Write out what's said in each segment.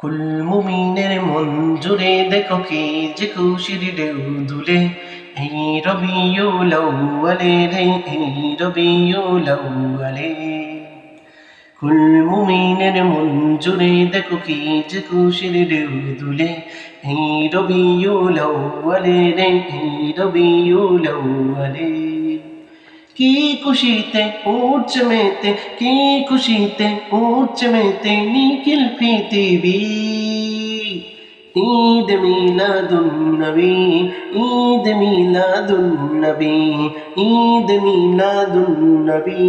কুল মুমিনের মন জুড়ে দেখো কি যে খুশির ঢেউ দুলে এই রবিউল আউয়ালে রে, এই রবিউল আউয়ালে। কুল মুমিনের মন জুড়ে দেখো কি যে খুশির ঢেউ দুলে এই রবিউল আউয়ালে রে, এই রবিউল আউয়ালে। কি খুশিতে উঠছে মেতে, কি খুশিতে উঠছে মেতে, নিখিল পৃথিবী। ঈদ মিলাদুন নবী, ঈদ মিলাদুন নবী, ঈদ মিলাদুন নবী,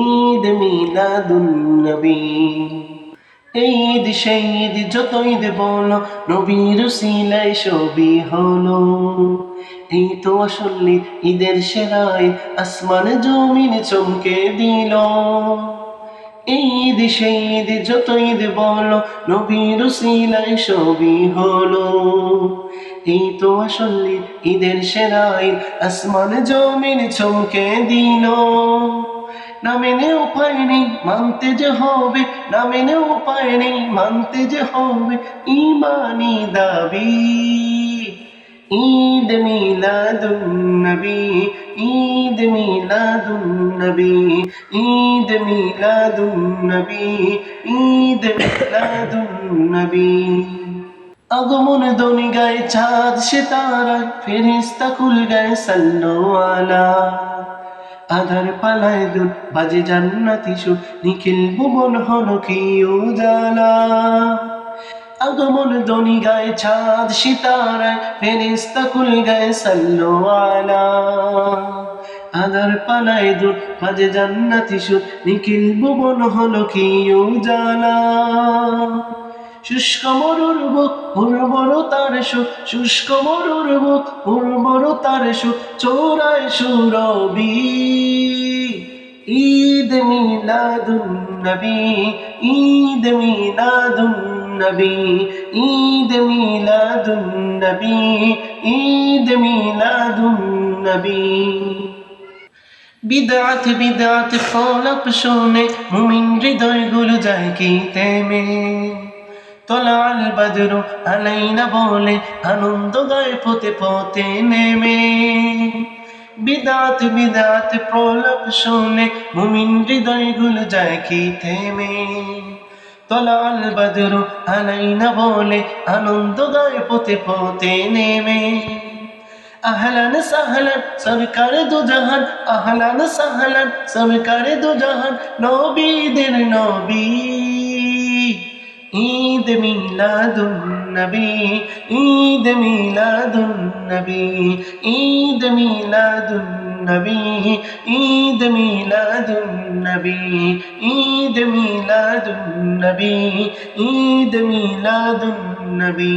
ঈদ মিলাদুন নবী। এই ঈদ ঈদ যত ঈদ বলো, নবীর সিলাই ছবি হলো। এই তো আসলে ঈদের সেরাই আসমান জমিন চমকে দিল। এই ঈদ, সেই ঈদ, যত ঈদ বলো, নবীর সিলাই ছবি হলো। এই তো আসলে ঈদের সেরাই আসমান জমিন চমকে দিল। না মেনে উপায় নেই, মানতে যে হবে, না মেনে উপায় নেই, মানতে যে হবে ইমানি দাবি। ঈদ মিলাদুন নবী, ঈদ মিলাদুন নবী, ঈদ মিলাদুন নবী, ঈদ মিলাদুন নবী। আগমন দনি গায়ে চাঁদ সে তারা ফেরিস্তা কুল গায়ে সাল্লো আলা আধার পালায় দুন বাজে জান্নাতি সুর, নিখিল ভুবন হল কি উজালা। আগমন দনি গায়ে চাঁদ সিতারায় ফেরিস্তা কুল গায়ে সাল্লো আলা। আধার পালায় দুন বাজে জান্নাতি সুর, নিখিল ভুবন হল কি উজালা। শুষ্ক মরুর বুক, উর্বর তার সুখ শুষ্ক মরুর বুক, উর্বর তার সুখ চোরায় সুরবি। ঈদ মিলাদুন নবী, ঈদ মিলাদুন নবী, ঈদ মিলাদুন নবী, ঈদ মিলাদুন নবী। বিদাত বিদাত, ফলক শোনে মুমিন হৃদয়গুলো যায় কি তেমে তলাল বদরু আলাইনা বলে আনন্দ গায়ে পথে পথে নেমে। বিদাত বিদাত প্রলাপ শোনে মুমিন হৃদয়গুলো যায় কি থেমে। তলাল বদরু আলাইনা বলে আনন্দ গায়ে পথে পথে নেমে। আহলান সাহলান, সরকার দু জাহান আহলান সাহলান, সরকার দু জাহান নবীদের নবী। ঈদ মিলাদুন নবী, ঈদ মিলাদুন নবী, ঈদ মিলাদুন নবী ঈদ মিলাদুন নবী ঈদ মিলাদুন নবী ঈদ মিলাদুন নবী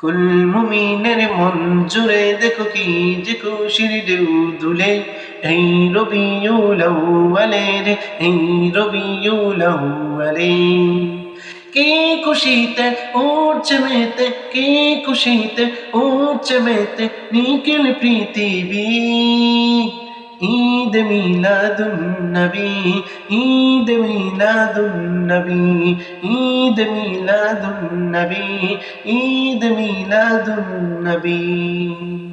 কুল মুমিনের মন জুড়ে দেখো কি যে খুশির ঢেউ দুলে। এই রবিউল আউয়ালে এই রবিউল আউয়ালে। কি খুশিতে উঠছে মেতে, কি খুশিতে উঠছে মেতে, নিখিল পৃথিবী। ঈদ মিলাদুন নবী ঈদ মিলাদুন নবী ঈদ মিলাদুন নবী ঈদ মিলাদুন নবী